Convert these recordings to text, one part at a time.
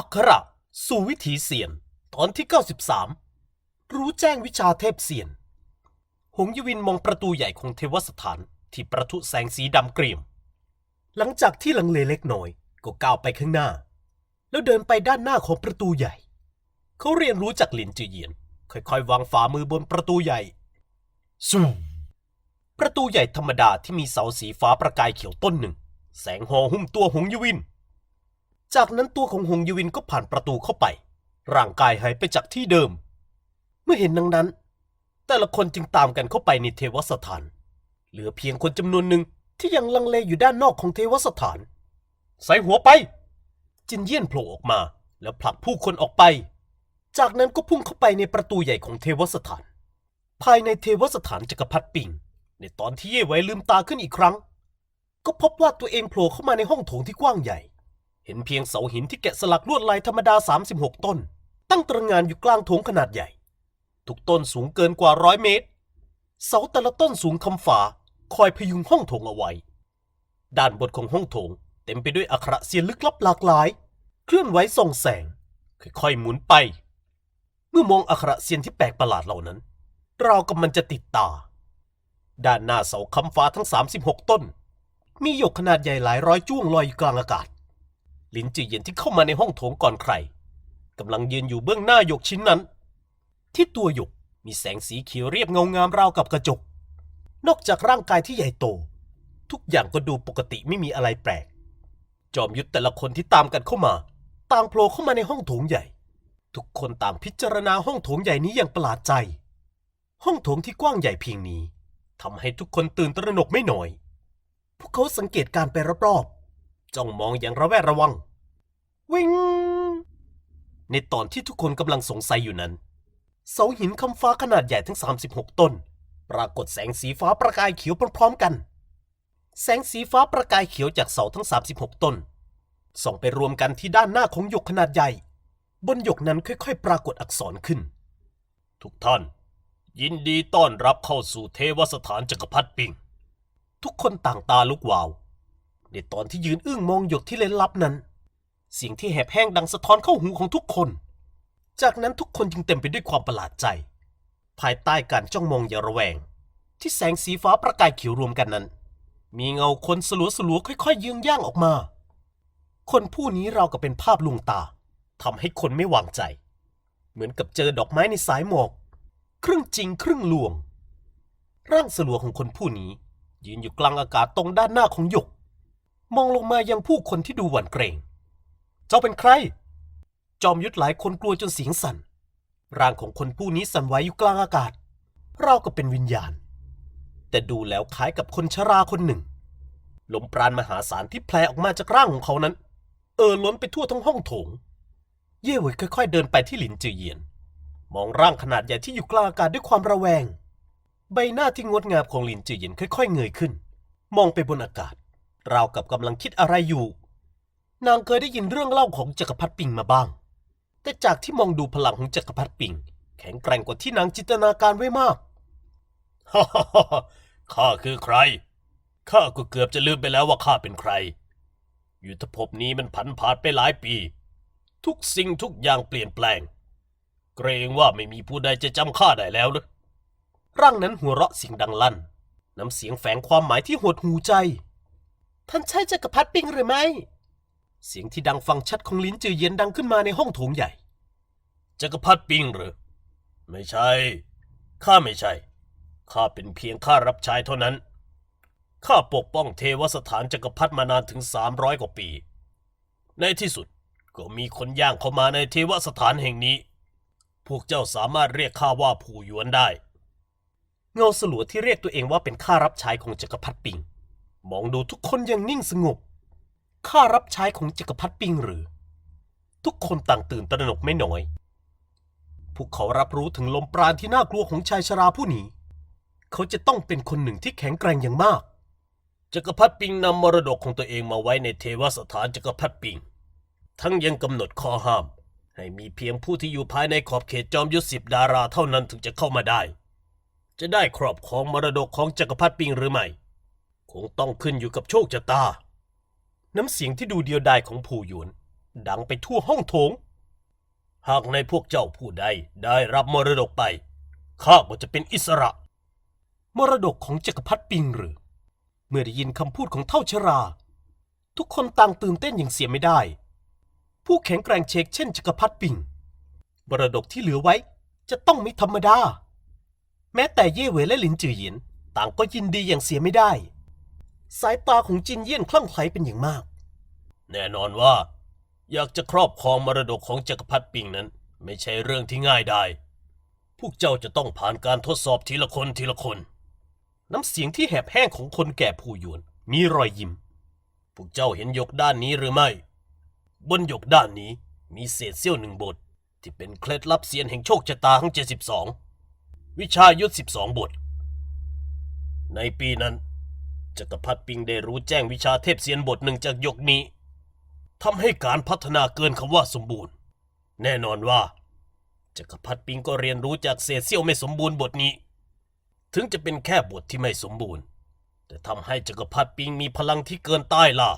อักขระสู่วิถีเสียน ตอนที่ 93 รู้แจ้งวิชาเทพเสียน หงยวินมองประตูใหญ่ของเทวสถานที่ประทุแสงสีดำเกรียม หลังจากที่ลังเลเล็กน้อย ก็ก้าวไปข้างหน้า แล้วเดินไปด้านหน้าของประตูใหญ่ เขาเรียนรู้จากหลินจือเยียน ค่อยๆ วางฝ่ามือบนประตูใหญ่ซูมประตูใหญ่ธรรมดาที่มีเสาสีฟ้าประกายเขียวต้นหนึ่ง แสงห่อหุ้มตัวหงยวิน จากนั้นตัวของหงยวินก็ผ่านประตูเข้าไป ร่างกายหายไปจากที่เดิม เมื่อเห็นดังนั้น แต่ละคนจึงตามกันเข้าไปในเทวสถาน เหลือเพียงคนจำนวนหนึ่งที่ยังลังเลอยู่ด้านนอกของเทวสถาน ใส่หัวไป จินเยี่ยนโผล่ออกมา แล้วผลักผู้คนออกไป จากนั้นก็พุ่งเข้าไปในประตูใหญ่ของเทวสถาน ภายในเทวสถานจักรพรรดิปิงในตอนที่เย่ไว้ลืมตาขึ้นอีกครั้ง ก็พบว่าตัวเองโผล่เข้ามาในห้องโถงที่กว้างใหญ่ เห็นเพียงเสาหินที่แกะสลักลวดลายธรรมดา 36 ต้น ตั้งตระงานอยู่กลางโถงขนาดใหญ่ ทุกต้นสูงเกินกว่าร้อยเมตร เสาแต่ละต้นสูงคำฝา คอยพยุงห้องโถงเอาไว้ ด้านบนของห้องโถง เต็มไปด้วยอักขระเสียนลึกลับหลากหลาย เคลื่อนไหวส่องแสง ค่อยๆหมุนไป เมื่อมองอักขระเสียนที่แปลกประหลาดเหล่านั้น เรากับมันจะติดตา ด้านหน้าเสาคำฟ้าทั้ง 36 ต้น มีหยกขนาดใหญ่หลายร้อยจ้วงลอยอยู่กลางอากาศ ลินจือเย็นที่เข้ามาในห้องโถงก่อนใครกำลังยืนอยู่เบื้องหน้าหยกชิ้นนั้น ที่ตัวหยกมีแสงสีเขียวเรียบเงางามราวกับกระจก นอกจากร่างกายที่ใหญ่โต ทุกอย่างก็ดูปกติไม่มีอะไรแปลก จอมยุทธแต่ละคนที่ตามกันเข้ามา ต่างโผล่เข้ามาในห้องโถงใหญ่ ทุกคนต่างพิจารณาห้องโถงใหญ่นี้อย่างประหลาดใจ ห้องโถงที่กว้างใหญ่เพียงนี้ทำให้ทุกคนตื่นตระหนกไม่น้อย พวกเขาสังเกตการณ์ไปรอบๆ จ้องมองอย่างระแวดระวัง วิงในตอนที่ทุกคนกำลังสงสัยอยู่นั้น เสาหินคำฟ้าขนาดใหญ่ทั้ง 36 ต้น ปรากฏแสงสีฟ้าประกายเขียวพร้อมๆกัน แสงสีฟ้าประกายเขียวจากเสาทั้ง 36 ต้น ส่องไปรวมกันที่ด้านหน้าของหยกขนาดใหญ่ บนหยกนั้นค่อยๆ ปรากฏอักษรขึ้น ทุกท่าน ยินดีต้อนรับเข้าสู่เทวสถานจักรพรรดิปิง ทุกคนต่างตาลุกวาว ในตอนที่ยืนอึ้งมองหยกที่เล่นลับนั้น เสียงที่แหบแห้งดังสะท้อนเข้าหูของทุกคน จากนั้นทุกคนจึงเต็มไปด้วยความประหลาดใจ ภายใต้การจ้องมองอย่าระแวง ที่แสงสีฟ้าประกายเขียวรวมกันนั้น มีเงาคนสลัวสลัวๆค่อยๆยืงย่างออกมา คนผู้นี้เราวกับเป็นภาพลวงตาทำให้คนไม่วางใจ เหมือนกับเจอดอกไม้ในสายหมอก ครึ่งจริงครึ่งลวง ร่างสลัวของคนผู้นี้ ยืนอยู่กลางอากาศตรงด้านหน้าของหยก มองลงมายังผู้คนที่ดูหวั่นเกรง เจ้าเป็นใคร จอมยุทธหลายคนกลัวจนเสียงสั่น ร่างของคนผู้นี้สั่นไหวอยู่กลางอากาศเรากับเป็นวิญญาณ แต่ดูแล้วคล้ายกับคนชราคนหนึ่ง ลมปราณมหาศาลที่แผลออกมาจากร่างของเขานั้น เออล้นไปทั่วทั้งห้องโถง เย่เหวยค่อยๆ เดินไปที่หลินจือเยียน มองร่างขนาดใหญ่ที่อยู่กลางอากาศด้วยความระแวง ใบหน้าที่งดงามของหลินจือเยียนค่อย ๆ เงยขึ้น มองไปบนอากาศ เรากับกำลังคิดอะไรอยู่ นางเคยได้ยินเรื่องเล่าของจักรพรรดิปิงมาบ้าง แต่จากที่มองดูพลังของจักรพรรดิปิง แข็งแกร่งกว่าที่นางจินตนาการไว้มากฮ่าฮ่าข้าคือใคร ข้าก็เกือบจะลืมไปแล้วว่าข้าเป็นใคร ยุทธภพนี้มันผันผ่านไปหลายปี ทุกสิ่งทุกอย่างเปลี่ยนแปลง เกรงว่าไม่มีผู้ใดจะจำข้าได้แล้วนะร่างนั้นหัวเราะเสียงดังลั่น น้ำเสียงแฝงความหมายที่หดหูใจ ท่านใช่จักรพรรดิปิงหรือไม่ เสียงที่ดังฟังชัดของลิ้นจือเย็นดังขึ้นมาในห้องโถงใหญ่ จักรพรรดิปิงหรือ ไม่ใช่ ข้าไม่ใช่ ข้าเป็นเพียงข้ารับใช้เท่านั้น ข้าปกป้องเทวสถานจักรพรรดิมานานถึงสามร้อยกว่าปี ในที่สุดก็มีคนย่างเข้ามาในเทวสถานแห่งนี้ พวกเจ้าสามารถเรียกข้าว่าผู้ยวนได้ เงาสลัวที่เรียกตัวเองว่าเป็นข้ารับใช้ของจักรพรรดิปิง มองดูทุกคนอย่างนิ่งสงบ ข้ารับใช้ของจักรพรรดิปิงหรือ ทุกคนต่างตื่นตระหนกไม่น้อย พวกเขารับรู้ถึงลมปราณที่น่ากลัวของชายชราผู้นี้ เขาจะต้องเป็นคนหนึ่งที่แข็งแกร่งอย่างมาก จักรพรรดิปิงนำมรดกของตัวเองมาไว้ในเทวสถานจักรพรรดิปิง ทั้งยังกำหนดข้อห้าม ให้มีเพียงผู้ที่อยู่ภายในขอบเขตจอมยุทธสิบดาราเท่านั้นถึงจะเข้ามาได้ จะได้ครอบครองมรดกของจักรพรรดิปิงหรือไม่ คงต้องขึ้นอยู่กับโชคชะตา น้ำเสียงที่ดูเดียวดายของผู่หยวน ดังไปทั่วห้องโถง หากในพวกเจ้าผู้ใดได้รับมรดกไป ข้าก็จะเป็นอิสระ มรดกของจักรพรรดิปิงหรือ เมื่อได้ยินคำพูดของเท่าชรา ทุกคนต่างตื่นเต้นอย่างเสียไม่ได้ ผู้แข็งแกร่งเชกเช่นจักรพรรดิปิงมรดกที่เหลือไว้จะต้องไม่ธรรมดา แม้แต่เย่เหวยและหลินจือหยิน ต่างก็ยินดีอย่างเสียไม่ได้ สายตาของจินเยี่ยนคลั่งไคล้เป็นอย่างมาก แน่นอนว่า อยากจะครอบครองมรดกของจักรพรรดิปิงนั้น ไม่ใช่เรื่องที่ง่ายได้ พวกเจ้าจะต้องผ่านการทดสอบทีละคนทีละคน น้ำเสียงที่แหบแห้งของคนแก่ผู้ยวน มีรอยยิ้ม พวกเจ้าเห็นหยกด้านนี้หรือไม่ บนหยกด้านนี้มีเศษเสี้ยวหนึ่งบท ที่เป็นเคล็ดลับเซียนแห่งโชคชะตาทั้ง 72 วิชายุทธ 12 บท ในปีนั้น จักรพรรดิปิงได้รู้แจ้งวิชาเทพเซียนบทหนึ่งจากยกนี้ทำให้การพัฒนาเกินคำว่าสมบูรณ์ แน่นอนว่าจักรพรรดิปิงก็เรียนรู้จากเศษเสี้ยวไม่สมบูรณ์บทนี้ ถึงจะเป็นแค่บทที่ไม่สมบูรณ์ แต่ทำให้จักรพรรดิปิงมีพลังที่เกินต้ายล่า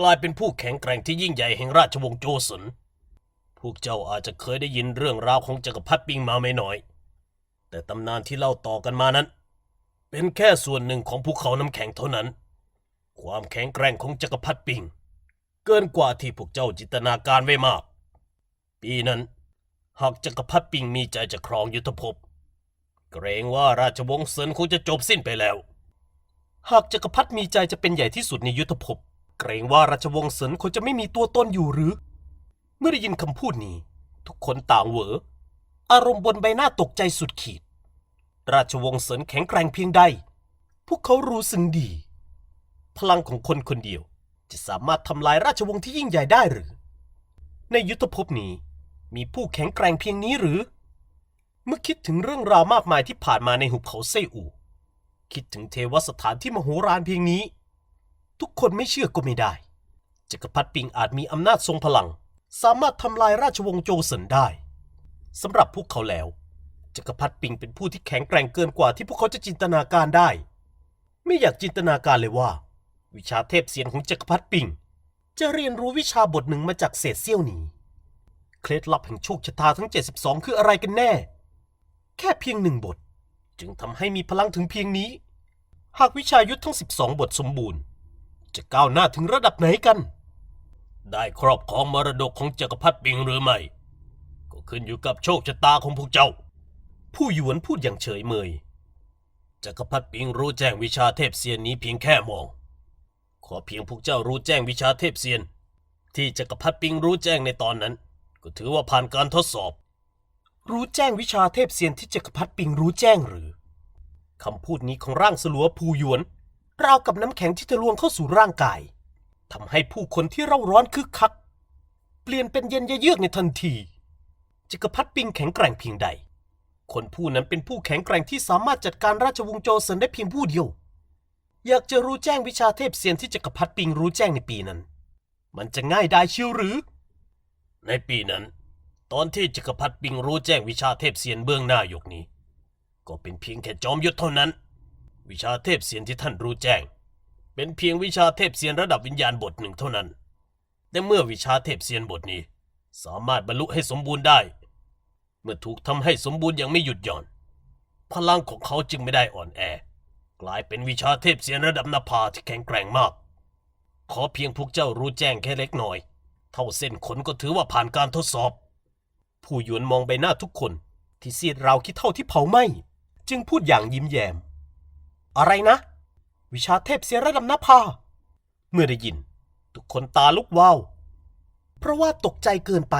กลายเป็นผู้แข็งแกร่งที่ยิ่งใหญ่แห่งราชวงศ์โจซนพวกเจ้าอาจจะเคยได้ยินเรื่องราวของจักรพรรดิปิงมาไม่น้อย แต่ตำนานที่เล่าต่อกันมานั้น เป็นแค่ส่วนหนึ่งของภูเขาน้ำแข็งเท่านั้น ความแข็งแกร่งของจักรพรรดิปิง เกินกว่าที่พวกเจ้าจินตนาการไว้มาก ปีนั้น หากจักรพรรดิปิงมีใจจะครองยุทธภพ เกรงว่าราชวงศ์เซินคงจะจบสิ้นไปแล้ว หากจักรพรรดิมีใจจะเป็นใหญ่ที่สุดในยุทธภพ เกรงว่าราชวงศ์เซินคงจะไม่มีตัวตนอยู่หรือ เมื่อได้ยินคำพูดนี้ ทุกคนต่างเหวอ อารมณ์บนใบหน้าตกใจสุดขีด ราชวงศ์เซินแข็งแกร่งเพียงใด พวกเขารู้สึงดี พลังของคนคนเดียวจะสามารถทำลายราชวงศ์ที่ยิ่งใหญ่ได้หรือ ในยุทธภพนี้มีผู้แข็งแกร่งเพียงนี้หรือ เมื่อคิดถึงเรื่องราวมากมายที่ผ่านมาในหุบเขาเซอู คิดถึงเทวสถานที่มโหฬารเพียงนี้ ทุกคนไม่เชื่อก็ไม่ได้จักรพรรดิปิงอาจมีอำนาจทรงพลัง สามารถทำลายราชวงศ์โจเซินได้สำหรับพวกเขาแล้ว จักรพรรดิปิงเป็นผู้ที่แข็งแกร่งเกินกว่าที่พวกเขาจะจินตนาการได้ ไม่อยากจินตนาการเลยว่า วิชาเทพเสียนของจักรพรรดิปิง จะเรียนรู้วิชาบทหนึ่งมาจากเศษเสี้ยวนี้ เคล็ดลับแห่งโชคชะตาทั้ง 72 คืออะไรกันแน่ แค่เพียงหนึ่งบท จึงทำให้มีพลังถึงเพียงนี้ หากวิชายุทธทั้ง 12 บทสมบูรณ์ จะก้าวหน้าถึงระดับไหนกัน ได้ครอบครองมรดกของจักรพรรดิปิงหรือไม่ ก็ขึ้นอยู่กับโชคชะตาของพวกเจ้า ผู้หยวนพูดอย่างเฉยเมยจักรพรรดิปิงรู้แจ้งวิชาเทพเซียนนี้เพียงแค่มอง ขอเพียงพวกเจ้ารู้แจ้งวิชาเทพเซียน ที่จักรพรรดิปิงรู้แจ้งในตอนนั้น ก็ถือว่าผ่านการทดสอบ รู้แจ้งวิชาเทพเซียนที่จักรพรรดิปิงรู้แจ้งหรือคำพูดนี้ของร่างสลัวภูหยวน ราวกับน้ำแข็งที่ทะลวงเข้าสู่ร่างกายทำให้ผู้คนที่เร่าร้อนคึกคัก เปลี่ยนเป็นเย็นเยือกในทันทีจักรพรรดิปิงแข็งแกร่งเพียงใด คนผู้นั้นเป็นผู้แข็งแกร่งที่สามารถจัดการราชวงศ์โจเซนได้เพียงผู้เดียว อยากจะรู้แจ้งวิชาเทพเซียนที่จักรพรรดิปิงรู้แจ้งในปีนั้น มันจะง่ายได้เชียวหรือ ในปีนั้น ตอนที่จักรพรรดิปิงรู้แจ้งวิชาเทพเซียนเบื้องหน้าหยกนี้ ก็เป็นเพียงแค่จอมยุทธเท่านั้น วิชาเทพเซียนที่ท่านรู้แจ้ง เป็นเพียงวิชาเทพเซียนระดับวิญญาณบทหนึ่งเท่านั้น แต่เมื่อวิชาเทพเซียนบทนี้ สามารถบรรลุให้สมบูรณ์ได้ เมื่อถูกทำให้สมบูรณ์อย่างไม่หยุดหย่อน พลังของเขาจึงไม่ได้อ่อนแอ กลายเป็นวิชาเทพเซียนระดับนภาที่แข็งแกร่งมาก ขอเพียงพวกเจ้ารู้แจ้งแค่เล็กน้อย เท่าเส้นขนก็ถือว่าผ่านการทดสอบ ผู้หยวนมองใบหน้าทุกคนที่ซีดราวคิดเท่าที่เผาไหม้จึงพูดอย่างยิ้มแย้ม อะไรนะ วิชาเทพเสียระดับนภา เมื่อได้ยิน ทุกคนตาลุกวาว เพราะว่าตกใจเกินไป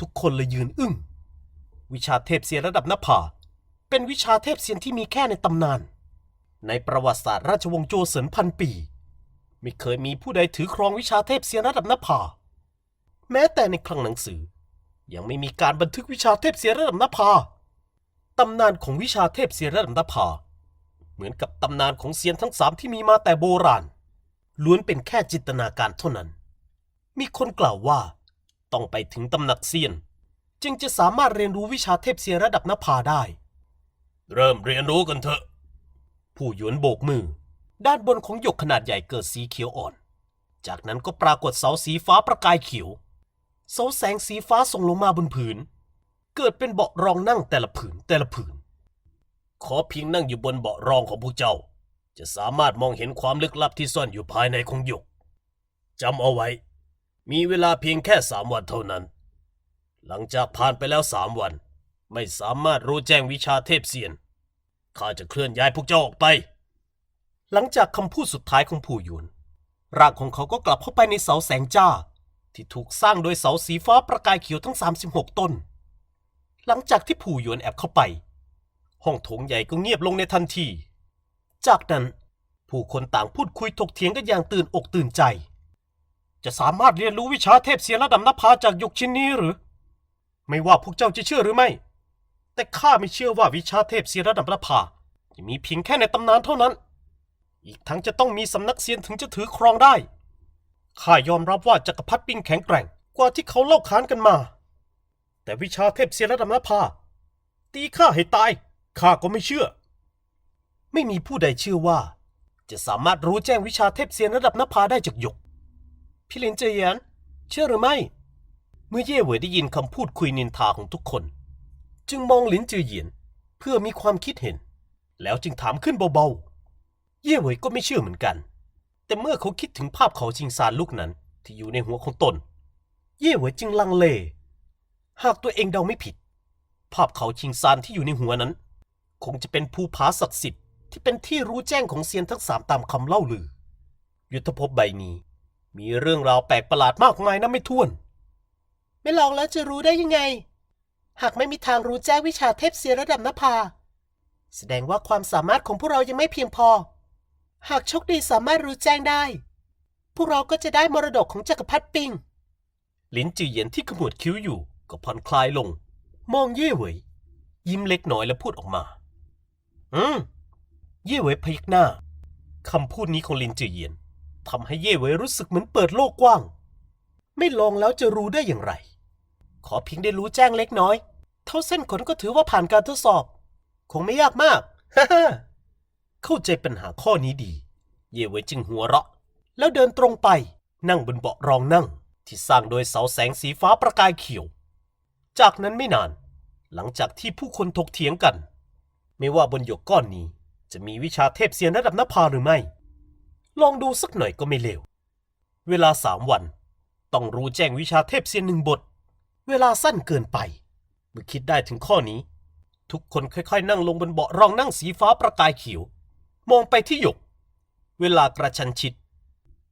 ทุกคนเลยยืนอึ้ง วิชาเทพเสียระดับนภา เป็นวิชาเทพเสียนที่มีแค่ในตำนาน ในประวัติศาสตร์ราชวงศ์โจเซินพันปี ไม่เคยมีผู้ใดถือครองวิชาเทพเสียนระดับนภา แม้แต่ในคลังหนังสือ ยังไม่มีการบันทึกวิชาเทพเสียระดับนภาตำนานของวิชาเทพเสียระดับนภา เหมือนกับตำนานของเซียนทั้งสามที่มีมาแต่โบราณ ล้วนเป็นแค่จินตนาการเท่านั้น มีคนกล่าวว่า ต้องไปถึงตำหนักเซียน จึงจะสามารถเรียนรู้วิชาเทพเซียนระดับนภาได้ เริ่มเรียนรู้กันเถอะ ผู้หยวนโบกมือ ด้านบนของหยกขนาดใหญ่เกิดสีเขียวอ่อน จากนั้นก็ปรากฏเสาสีฟ้าประกายเขียว เสาแสงสีฟ้าส่งลงมาบนผืน เกิดเป็นเบาะรองนั่งแต่ละผืนแต่ละผืน ขอเพียงนั่งอยู่บนเบาะรองของพวกเจ้า จะสามารถมองเห็นความลึกลับที่ซ่อนอยู่ภายในของหยกจำเอาไว้ มีเวลาเพียงแค่สามวันเท่านั้น หลังจากผ่านไปแล้วสามวัน ไม่สามารถรู้แจ้งวิชาเทพเซียน ข้าจะเคลื่อนย้ายพวกเจ้าออกไป หลังจากคำพูดสุดท้ายของผู้หยวนร่างของเขาก็กลับเข้าไปในเสาแสงจ้า ที่ถูกสร้างโดยเสาสีฟ้าประกายเขียวทั้ง 36 ต้น หลังจากที่ผู้หยวนแอบเข้าไป ห้องโถงใหญ่ก็เงียบลงในทันที จากนั้นผู้คนต่างพูดคุยถกเถียงกันอย่างตื่นอกตื่นใจ จะสามารถเรียนรู้วิชาเทพเสียระดับนภาจากยกชิ้นนี้หรือ ไม่ว่าพวกเจ้าจะเชื่อหรือไม่ แต่ข้าไม่เชื่อว่าวิชาเทพเสียระดับนภาจะมีเพียงแค่ในตำนานเท่านั้น อีกทั้งจะต้องมีสำนักเซียนถึงจะถือครองได้ ข้ายอมรับว่าจักรพรรดิปิงแข็งแกร่งกว่าที่เขาเล่าขานกันมา แต่วิชาเทพเสียระดับนภาตีข้าให้ตาย ข้าก็ไม่เชื่อ ไม่มีผู้ใดเชื่อว่า จะสามารถรู้แจ้งวิชาเทพเซียนระดับนภาได้จากหยก พี่เลนเจียน เชื่อหรือไม่ เมื่อเย่เหวยได้ยินคำพูดคุยนินทาของทุกคน จึงมองหลินจือเหยียนเพื่อมีความคิดเห็น แล้วจึงถามขึ้นเบาๆ เย่เหวยก็ไม่เชื่อเหมือนกัน แต่เมื่อเขาคิดถึงภาพเขาชิงซานลูกนั้นที่อยู่ในหัวของตน เย่เหวยจึงลังเล หากตัวเองเดาไม่ผิด ภาพเขาชิงซานที่อยู่ในหัวนั้น คงจะเป็นภูผาศักดิ์สิทธิ์ที่เป็นที่รู้แจ้งของเซียนทั้งสามตามคำเล่าลือ ยุทธภพใบนี้ มีเรื่องราวแปลกประหลาดมากมายนับไม่ถ้วน ไม่ลองแล้วจะรู้ได้ยังไง หากไม่มีทางรู้แจ้งวิชาเทพเสียระดับนภา แสดงว่าความสามารถของพวกเรายังไม่เพียงพอ หากโชคดีสามารถรู้แจ้งได้ พวกเราก็จะได้มรดกของจักรพรรดิปิง ลิ้นจือเหยียนที่ขมวดคิ้วอยู่ ก็ผ่อนคลายลง มองเย่เหวย ยิ้มเล็กน้อยแล้วพูดออกมา อืม เย่เหวยพยักหน้าคำพูดนี้ของลินจือเหยียนทำให้เย่เหวยรู้สึกเหมือนเปิดโลกกว้าง ไม่ลองแล้วจะรู้ได้อย่างไร ขอเพียงได้รู้แจ้งเล็กน้อย เท่าเส้นขนก็ถือว่าผ่านการทดสอบ คงไม่ยากมากฮ่าเข้าใจปัญหาข้อนี้ดี เย่เวยจึงหัวเราะ แล้วเดินตรงไปนั่งบนเบาะรองนั่ง ที่สร้างโดยเสาแสงสีฟ้าประกายเขียว จากนั้นไม่นาน หลังจากที่ผู้คนถกเถียงกัน ไม่ว่าบนหยกก้อนนี้ จะมีวิชาเทพเซียนระดับนภาหรือไม่ ลองดูสักหน่อยก็ไม่เลวเวลาสามวัน ต้องรู้แจ้งวิชาเทพเซียนหนึ่งบท เวลาสั้นเกินไป เมื่อคิดได้ถึงข้อนี้ ทุกคนค่อยๆ นั่งลงบนเบาะรองนั่งสีฟ้าประกายเขียว มองไปที่หยก เวลากระชันชิด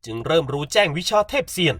จึงเริ่มรู้แจ้งวิชาเทพเซียน